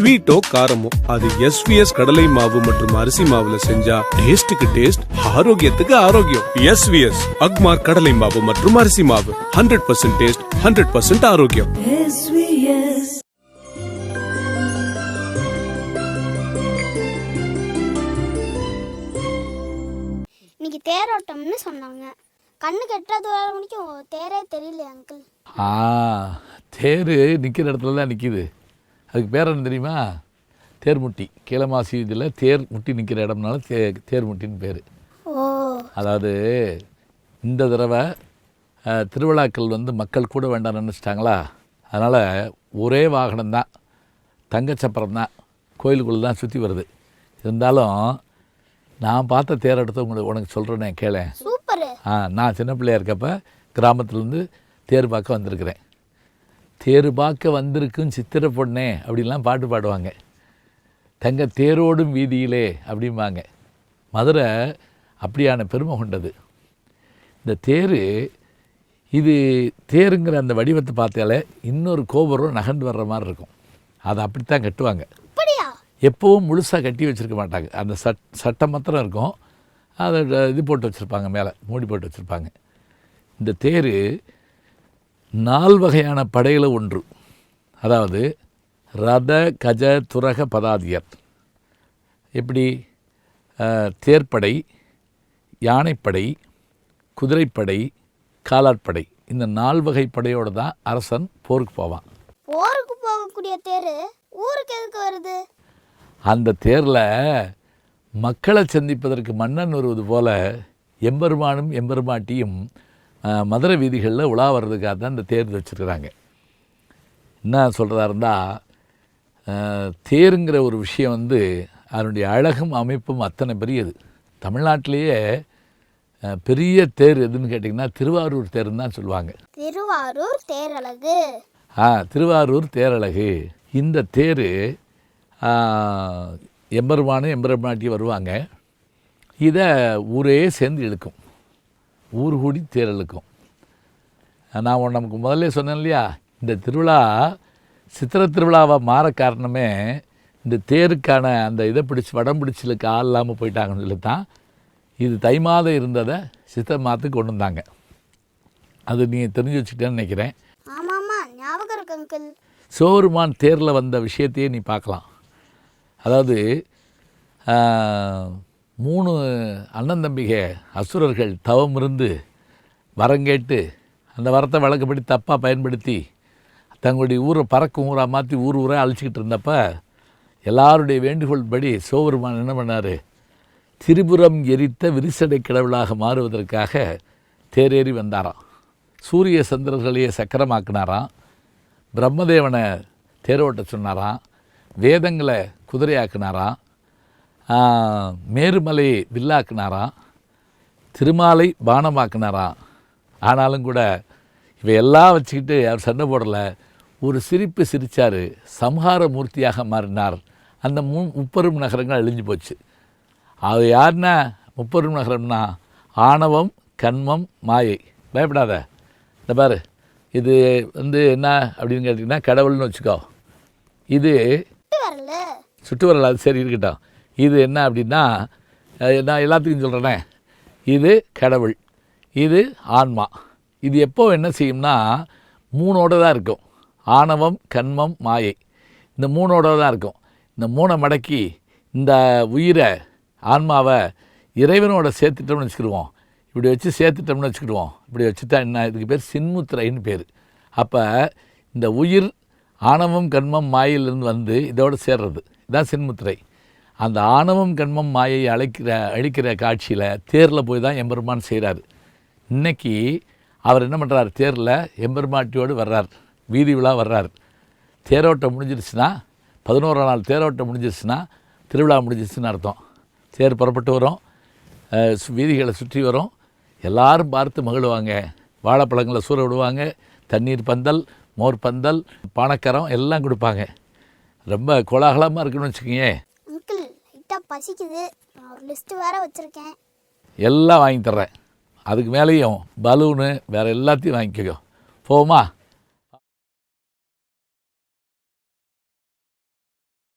ஸ்வீட்டோ காரமோ அது எஸ்விஎஸ் கடலை மாவு மற்றும் அரிசி மாவுல செஞ்சா டேஸ்டுக்கு டேஸ்ட் ஆரோக்கியத்துக்கு ஆரோக்கியம். எஸ்விஎஸ் அக்மார் கடலை மாவு மற்றும் அரிசி மாவு. Hundred percent taste hundred percent ஆரோக்கியம். SVS. இன்னைக்கு தேரோட்டம்னு சொன்னாங்க. கண்ணு கெட்டாத தூரம் முடிக்கும் தேரே தெரியல அங்கிள் ஆ தேர் நிற்கிற இடத்துல தான் நிற்கிது அதுக்கு பேர் என்ன தெரியுமா? தேர்முட்டி. கீழமாசி இதில் தேர் முட்டி நிற்கிற இடம்னால தே தேர்முட்டின்னு பேர். அதாவது இந்த தடவை திருவிழாக்கள் வந்து மக்கள் கூட வேண்டாம் நினச்சிட்டாங்களா? அதனால் ஒரே வாகனம் தான். தங்கச்சப்பரம் தான். கோயிலுக்குள்ளே தான் சுற்றி வருது. இருந்தாலும் நான் பார்த்த தேர் எடுத்து உங்களுக்கு உனக்கு சொல்கிறேனே கேளேன் ஆ நான் சின்ன பிள்ளையா இருக்கப்ப கிராமத்துலேருந்து தேர் பார்க்க வந்திருக்கிறேன். தேர் பார்க்க வந்திருக்கும் சித்திரை பொண்ணே அப்படின்லாம் பாட்டு பாடுவாங்க. தங்க தேரோடும் வீதியிலே அப்படிம்பாங்க. மதுரை அப்படியான பெருமை கொண்டது. இந்த தேர் இது தேருங்கிற அந்த வடிவத்தை பார்த்தாலே இன்னொரு கோபுரம் நகர்ந்து வர்ற மாதிரி இருக்கும். அதை அப்படித்தான் கட்டுவாங்க. எப்போவும் முழுசாக கட்டி வச்சுருக்க மாட்டாங்க. அந்த சட் சட்டம் மாத்திரம் இருக்கும். அதை இது போட்டு வச்சுருப்பாங்க மேலே மூடி போட்டு வச்சுருப்பாங்க. இந்த தேர் நால் வகையான படையில் ஒன்று. அதாவது ரத கஜ துரக பதாதியர். எப்படி? தேர்ப்படை யானைப்படை குதிரைப்படை காலாட்படை. இந்த நால் வகை படையோடு தான் அரசன் போருக்கு போவான். போருக்கு போகக்கூடிய தேரு ஊருக்கு எதுக்கு வருது? அந்த தேரில் மக்களை சந்திப்பதற்கு மன்னன் வருவது போல எம்பெருமானும் எம்பெருமாட்டியும் மதுரை வீதிகளில் உலா வர்றதுக்காக தான் இந்த தேர் வச்சுருக்கிறாங்க. என்ன சொல்கிறதா இருந்தால் தேருங்கிற ஒரு விஷயம் வந்து அதனுடைய அழகும் அமைப்பும் அத்தனை பெரியது தமிழ்நாட்டிலேயே பெரிய தேர் எதுன்னு கேட்டிங்கன்னா திருவாரூர் தேருன்னு தான் சொல்லுவாங்க. திருவாரூர் தேரழகு. ஆ திருவாரூர் தேரழகு. இந்த தேர் எம்பெருமானும் எம்பெருமாட்டி வருவாங்க. இதை ஊரே சேர்ந்து இழுக்கும். ஊர் கூடி தேர் இழுக்கும் நான் நமக்கு முதல்ல சொன்னேன் இல்லையா? இந்த திருவிழா சித்திரை திருவிழாவாக மாற காரணமே இந்த தேருக்கான அந்த இதை பிடிச்சி வடம் பிடிச்சலுக்கு ஆள் இல்லாமல் போயிட்டாங்கன்னு சொல்லி தான் இது தை மாதம் இருந்ததை சித்திரை மாதத்துக்கு கொண்டு வந்தாங்க. அது நீ தெரிஞ்சு வச்சுக்கிட்டேன்னு நினைக்கிறேன். ஆமாமா ஞாபகம் இருக்கு அங்கிள் சிவபெருமான் தேரில் வந்த விஷயத்தையே நீ பார்க்கலாம். அதாவது மூணு அண்ணன் தம்பிக அசுரர்கள் தவம் இருந்து வரங்கேட்டு அந்த வரத்தை வழக்கப்படி தப்பாக பயன்படுத்தி தங்களுடைய ஊரை பறக்கும் ஊராக மாற்றி ஊர் ஊராக அழிச்சிக்கிட்டு இருந்தப்ப எல்லாருடைய வேண்டுகோள் படி சோபெருமான் என்ன பண்ணார்? திரிபுரம் எரித்த விரிசடை கடவுளாக மாறுவதற்காக தேரேறி வந்தாராம். சூரிய சந்திரர்களையே சக்கரமாக்கினாராம். பிரம்மதேவனை தேரோட்ட சொன்னாராம். வேதங்களை குதிரையாக்குனாராம். மேருமலையை வில்லாக்குனாராம் திருமாலை பானமாக்குனாராம் ஆனாலும் கூட இவையெல்லாம் வச்சுக்கிட்டு அவர் சண்டை போடல. ஒரு சிரிப்பு சிரித்தார் சம்ஹார மூர்த்தியாக மாறினார். அந்த மு முப்பெரும் நகரங்கள் அழிஞ்சு போச்சு. அது யாருன்னா முப்பெரும் நகரம்னா ஆணவம் கண்மம் மாயை. பயப்படாத. இந்த பாரு இது வந்து என்ன அப்படின்னு கேட்டிங்கன்னா கடவுள்னு வச்சுக்கோ. இது சுட்டு வரல அது சரி இருக்கட்டும். இது என்ன அப்படின்னா நான் எல்லாத்துக்கும் சொல்கிறேனே இது கடவுள். இது ஆன்மா. இது எப்போ என்ன செய்யும்னா மூணோட தான் இருக்கும். ஆணவம் கண்மம் மாயை. இந்த மூணோட தான் இருக்கும். இந்த மூணை மடக்கி இந்த உயிரை ஆன்மாவை இறைவனோட சேர்த்துட்டோம்னு வச்சுக்கிடுவோம். இப்படி வச்சு சேர்த்துட்டோம்னு வச்சுக்கிடுவோம். இப்படி வச்சுட்டா என்ன? இதுக்கு பேர் சின்முத்திரைன்னு பேர். அப்போ இந்த உயிர் ஆணவம் கண்மம் மாயிலிருந்து வந்து இதோடு சேர்றது. இதுதான் சின்முத்திரை. அந்த ஆணவம் கண்மம் மாயை அழைக்கிற அழிக்கிற காட்சியில் தேரில் போய் தான் எம்பெருமான் செய்கிறார் இன்னைக்கு அவர் என்ன பண்ணுறார் தேரில் எம்பெருமாட்டியோடு வர்றார். வீதி விழா வர்றார். தேரோட்டம் முடிஞ்சிருச்சுன்னா பதினோரா நாள் தேரோட்டம் முடிஞ்சிருச்சுன்னா திருவிழா முடிஞ்சிருச்சுன்னு அர்த்தம். தேர் புறப்பட்டு வரும். சு- வீதிகளை சுற்றி வரும். எல்லாரும் பார்த்து மகிழ்வாங்க. வாழைப்பழங்களை சூற விடுவாங்க. தண்ணீர் பந்தல் மோர் பந்தல் பானக்கரம் எல்லாம் கொடுப்பாங்க. ரொம்ப கோலாகலமாக இருக்குன்னு வச்சுக்கோங்க பசிக்குது. நான் ஒரு லிஸ்ட் வேற வச்சுருக்கேன். எல்லாம் வாங்கி தர்றேன். அதுக்கு மேலேயும் பலூனு வேறு எல்லாத்தையும் வாங்கிக்கோ. போமா